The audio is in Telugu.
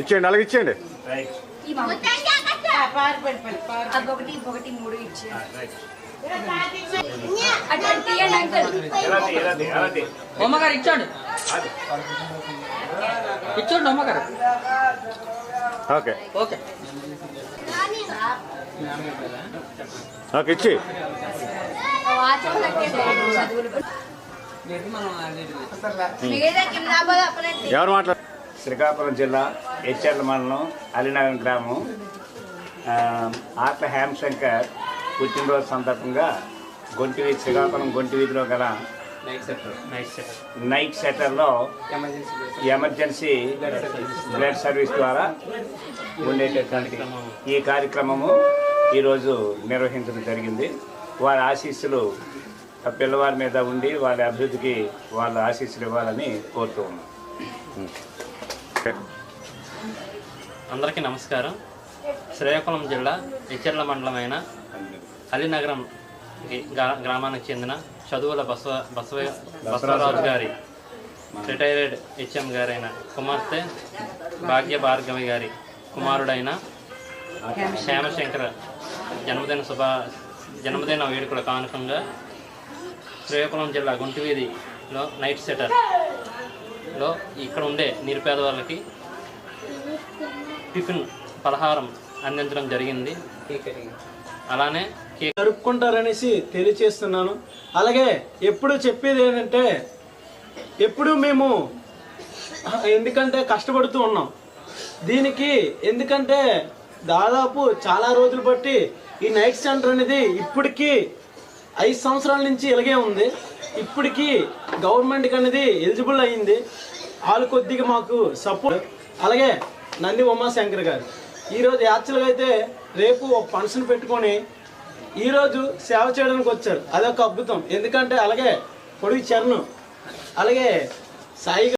ఇచ్చేయండి అలాగే ఇచ్చేయండి. మూడు అమ్మగారు ఇచ్చండి. ఇచ్చండి అమ్మగారు. ఓకే. ఓకే. ఓకే ఇచ్చి. చదువులు. ఎవరు మాట్లాడు శ్రీకాకుళం జిల్లా హెచ్ఎల్ మండలం అలినగరం గ్రామం. ఆ, ఆట్ల హేమశంకర్ పుట్టినరోజు సందర్భంగా గొంటి వీధి శ్రీకాకుళం గొంటి వీధిలో గల నైట్ సెటర్లో ఎమర్జెన్సీ బ్లడ్ సర్వీస్ ద్వారా ఉండేటటువంటి ఈ కార్యక్రమము ఈరోజు నిర్వహించడం జరిగింది. వారి ఆశీస్సులు ఆ పిల్లవారి మీద ఉండి వారి అభివృద్ధికి వాళ్ళ ఆశీస్సులు ఇవ్వాలని కోరుతూ ఉన్నాం. అందరికీ నమస్కారం. శ్రీకాకుళం జిల్లా ఇచ్చర్ల మండలమైన అలీనగరం గ్రామానికి చెందిన చదువుల బసవ బసవ బసవరాజు గారి రిటైర్డ్ హెచ్ఎం గారైన కుమార్తె భాగ్య భార్గవి గారి కుమారుడైన శ్యామశంకర జన్మదిన శుభ జన్మదిన వేడుకల కానుకంగా శ్రీకాకుళం జిల్లా గుంటివీధిలో నైట్ సెటర్లో ఇక్కడ ఉండే నిరుపేద వాళ్ళకి టిఫిన్ పలహారం అందించడం జరిగింది. అలానే కేక్ జరుపుకుంటారనేసి తెలియచేస్తున్నాను. అలాగే ఎప్పుడు చెప్పేది ఏంటంటే ఎప్పుడు మేము ఎందుకంటే కష్టపడుతూ ఉన్నాం. దీనికి ఎందుకంటే దాదాపు చాలా రోజులు బట్టి ఈ నైట్ సెంటర్ అనేది ఇప్పటికీ ఐదు సంవత్సరాల నుంచి ఇలాగే ఉంది. ఇప్పటికీ గవర్నమెంట్కి అనేది ఎలిజిబుల్ అయింది వాళ్ళు కొద్దిగా మాకు సపోర్ట్ అలాగే నంది ఉమాశంకర్ గారు. ఈరోజు యాక్చువల్గా అయితే రేపు ఒక ఫంక్షన్ పెట్టుకొని ఈరోజు సేవ చేయడానికి వచ్చారు. అదొక అద్భుతం. ఎందుకంటే అలాగే పొడిగి చరణ్ అలాగే సాయి